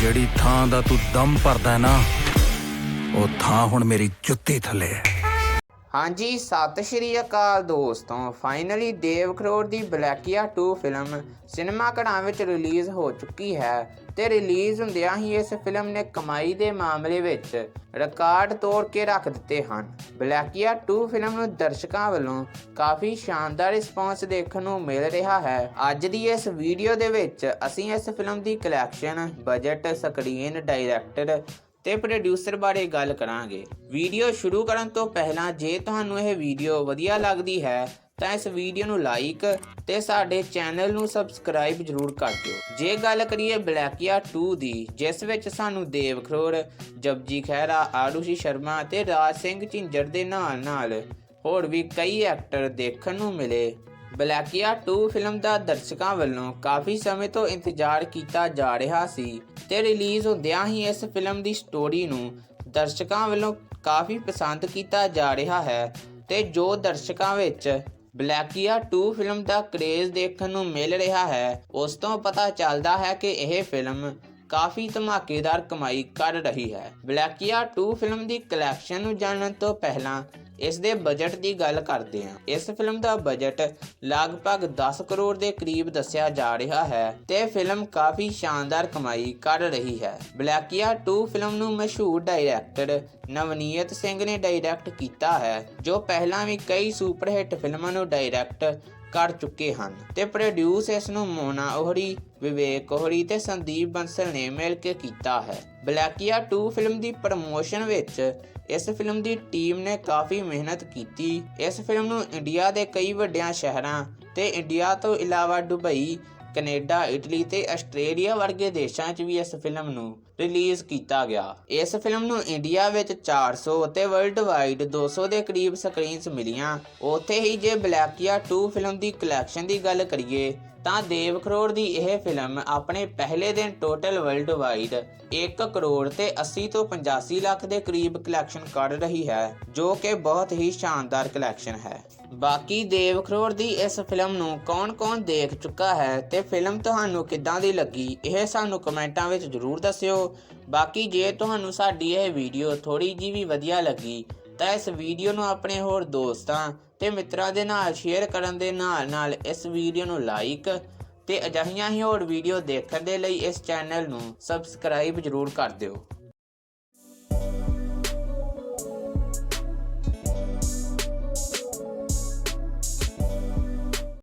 ਜਿਹੜੀ ਥਾਂ ਦਾ ਤੂੰ ਦਮ ਭਰਦਾ ਨਾ ਉਹ ਥਾਂ ਹੁਣ ਮੇਰੀ ਜੁੱਤੀ ਥੱਲੇ ਹੈ। ਹਾਂਜੀ, ਸਤਿ ਸ਼੍ਰੀ ਅਕਾਲ ਦੋਸਤੋ। ਫਾਈਨਲੀ ਦੇਵ ਕਰੋੜ ਦੀ ਬਲੈਕੀਆ 2 ਫਿਲਮ ਸਿਨੇਮਾ ਘਰਾਂ ਵਿੱਚ ਰਿਲੀਜ਼ ਹੋ ਚੁੱਕੀ ਹੈ ਤੇ ਰਿਲੀਜ਼ ਹੁੰਦਿਆਂ ਹੀ ਇਸ ਫਿਲਮ ਨੇ ਕਮਾਈ ਦੇ ਮਾਮਲੇ ਵਿੱਚ ਰਿਕਾਰਡ ਤੋੜ ਕੇ ਰੱਖ ਦਿੱਤੇ ਹਨ। ਬਲੈਕੀਆ 2 ਫਿਲਮ ਨੂੰ ਦਰਸ਼ਕਾਂ ਵੱਲੋਂ ਕਾਫੀ ਸ਼ਾਨਦਾਰ ਰਿਸਪਾਂਸ ਦੇਖਣ ਨੂੰ ਮਿਲ ਰਿਹਾ ਹੈ। ਅੱਜ ਦੀ ਇਸ ਵੀਡੀਓ ਦੇ ਵਿੱਚ ਅਸੀਂ ਇਸ ਫਿਲਮ ਦੀ ਕਲੈਕਸ਼ਨ ਬਜਟ ਸਕਰੀਨ ਡਾਇਰੈਕਟਰ ਤੇ ਪ੍ਰੋਡਿਊਸਰ ਬਾਰੇ ਗੱਲ ਕਰਾਂਗੇ। ਵੀਡੀਓ ਸ਼ੁਰੂ ਕਰਨ ਤੋਂ ਪਹਿਲਾਂ ਜੇ ਤੁਹਾਨੂੰ ਇਹ ਵੀਡੀਓ ਵਧੀਆ ਲੱਗਦੀ ਹੈ, ਤਾਂ ਇਸ ਵੀਡੀਓ ਨੂੰ ਲਾਈਕ ਤੇ ਸਾਡੇ ਚੈਨਲ ਨੂੰ ਸਬਸਕ੍ਰਾਈਬ ਜਰੂਰ ਕਰ ਦਿਓ। ਜੇ ਗੱਲ ਕਰੀਏ ਬਲੈਕੀਆ 2 ਦੀ, ਜਿਸ ਵਿੱਚ ਸਾਨੂੰ ਦੇਵ ਖਰੋੜ ਜਪਜੀ ਖਹਿਰਾ ਆਰੂਸ਼ੀ ਸ਼ਰਮਾ ਤੇ ਰਾਜ ਸਿੰਘ ਝਿੰਜਰ ਦੇ ਨਾਲ ਨਾਲ ਹੋਰ ਵੀ ਕਈ ਐਕਟਰ ਦੇਖਣ ਨੂੰ ਮਿਲੇ। ਬਲੈਕੀਆ 2 ਫਿਲਮ ਦਾ ਦਰਸ਼ਕਾਂ ਵੱਲੋਂ ਕਾਫੀ ਸਮੇਂ ਤੋਂ ਇੰਤਜ਼ਾਰ ਕੀਤਾ ਜਾ ਰਿਹਾ ਸੀ। ਤੇ ਰਿਲੀਜ਼ ਹੁੰਦਿਆਂ ਹੀ ਇਸ ਫਿਲਮ ਦੀ ਸਟੋਰੀ ਨੂੰ ਦਰਸ਼ਕਾਂ ਵੱਲੋਂ ਕਾਫੀ ਪਸੰਦ ਕੀਤਾ ਜਾ ਰਿਹਾ ਹੈ ਤੇ ਜੋ ਦਰਸ਼ਕਾਂ ਵਿੱਚ ਬਲੈਕੀਆ 2 ਫਿਲਮ ਦਾ ਕ੍ਰੇਜ਼ ਦੇਖਣ ਨੂੰ ਮਿਲ ਰਿਹਾ ਹੈ, ਉਸ ਤੋਂ ਪਤਾ ਚੱਲਦਾ ਹੈ ਕਿ ਇਹ ਫਿਲਮ ਕਾਫੀ ਧਮਾਕੇਦਾਰ ਕਮਾਈ ਕਰ ਰਹੀ ਹੈ। ਬਲੈਕੀਆ 2 ਫਿਲਮ ਦੀ ਕਲੈਕਸ਼ਨ ਨੂੰ ਜਾਣਨ ਤੋਂ ਪਹਿਲਾਂ ਇਸ ਦੇ ਬਜਟ ਦੀ ਗੱਲ ਕਰਦੇ ਹਾਂ। ਇਸ ਫਿਲਮ ਦਾ ਬਜਟ ਲਗਭਗ 10 ਕਰੋੜ ਦੇ ਕਰੀਬ ਦੱਸਿਆ ਜਾ ਰਿਹਾ ਹੈ ਤੇ ਫਿਲਮ ਕਾਫੀ ਸ਼ਾਨਦਾਰ ਕਮਾਈ ਕਰ ਰਹੀ ਹੈ। ਬਲੈਕੀਆ 2 ਫਿਲਮ ਨੂੰ ਮਸ਼ਹੂਰ ਡਾਇਰੈਕਟਰ ਨਵਨੀਤ ਸਿੰਘ ਨੇ ਡਾਇਰੈਕਟ ਕੀਤਾ ਹੈ, ਜੋ ਪਹਿਲਾਂ ਵੀ ਕਈ ਸੁਪਰ ਹਿੱਟ ਫਿਲਮਾਂ ਨੂੰ ਡਾਇਰੈਕਟ ਕਰ ਚੁੱਕੇ ਹਨ ਤੇ ਪ੍ਰੋਡਿਊਸ ਇਸ ਨੂੰ ਮੋਨਾ ਉਹਰੀ ਵਿਵੇਕ ਉਹਰੀ ਤੇ ਸੰਦੀਪ ਬੰਸਲ ਨੇ ਮਿਲ ਕੇ ਕੀਤਾ ਹੈ। ਬਲੈਕੀਆ 2 ਫਿਲਮ ਦੀ ਪ੍ਰਮੋਸ਼ਨ ਵਿੱਚ ਇਸ ਫਿਲਮ ਦੀ ਟੀਮ ਨੇ ਕਾਫੀ ਮਿਹਨਤ ਕੀਤੀ। ਇਸ ਫਿਲਮ ਨੂੰ ਇੰਡੀਆ ਦੇ ਕਈ ਵੱਡਿਆਂ ਸ਼ਹਿਰਾਂ ਤੇ ਇੰਡੀਆ ਤੋਂ ਇਲਾਵਾ ਦੁਬਈ ਕੈਨੇਡਾ ਇਟਲੀ ਤੇ ਆਸਟ੍ਰੇਲੀਆ ਵਰਗੇ ਦੇਸ਼ਾਂ 'ਚ ਵੀ ਇਸ ਫਿਲਮ ਨੂੰ ਰਿਲੀਜ਼ ਕੀਤਾ ਗਿਆ। ਇਸ ਫਿਲਮ ਨੂੰ ਇੰਡੀਆ ਵਿੱਚ 400 ਅਤੇ ਵਰਲਡ ਵਾਈਡ 200 ਦੇ ਕਰੀਬ ਸਕਰੀਨਸ ਮਿਲੀਆਂ। ਉੱਥੇ ਹੀ ਜੇ ਬਲੈਕੀਆ 2 ਫਿਲਮ ਦੀ ਕਲੈਕਸ਼ਨ ਦੀ ਗੱਲ ਕਰੀਏ ਤਾਂ ਦੇਵ ਕਰੋੜ ਦੀ ਇਹ ਫਿਲਮ ਆਪਣੇ ਪਹਿਲੇ ਦਿਨ ਟੋਟਲ ਵਰਲਡ ਵਾਈਡ 1 ਕਰੋੜ ਤੇ 80 ਤੋਂ 85 ਲੱਖ ਦੇ ਕਰੀਬ ਕਲੈਕਸ਼ਨ ਕੱਢ ਰਹੀ ਹੈ, ਜੋ ਕਿ ਬਹੁਤ ਹੀ ਸ਼ਾਨਦਾਰ ਕਲੈਕਸ਼ਨ ਹੈ। ਬਾਕੀ ਦੇਵ ਕਰੋੜ ਦੀ ਇਸ ਫਿਲਮ ਨੂੰ ਕੌਣ-ਕੌਣ ਦੇਖ ਚੁੱਕਾ ਹੈ ਤੇ ਫਿਲਮ ਤੁਹਾਨੂੰ ਕਿੱਦਾਂ ਦੀ ਲੱਗੀ, ਇਹ ਸਾਨੂੰ ਕਮੈਂਟਾਂ ਵਿੱਚ ਜਰੂਰ ਦੱਸਿਓ। ਬਾਕੀ ਜੇ ਤੁਹਾਨੂੰ ਸਾਡੀ ਇਹ ਵੀਡੀਓ ਥੋੜੀ ਜੀ ਵੀ ਵਧੀਆ ਲੱਗੀ ਤਾਂ ਇਸ ਵੀਡੀਓ ਨੂੰ ਆਪਣੇ ਹੋਰ ਦੋਸਤਾਂ ਤੇ ਮਿੱਤਰਾਂ ਦੇ ਨਾਲ ਸ਼ੇਅਰ ਕਰਨ ਦੇ ਨਾਲ ਨਾਲ ਇਸ ਵੀਡੀਓ ਨੂੰ ਲਾਈਕ ਤੇ ਅਜਿਹੀਆਂ ਹੀ ਹੋਰ ਵੀਡੀਓ ਦੇਖਣ ਦੇ ਲਈ ਇਸ ਚੈਨਲ ਨੂੰ ਸਬਸਕ੍ਰਾਈਬ ਜਰੂਰ ਕਰ ਦਿਓ।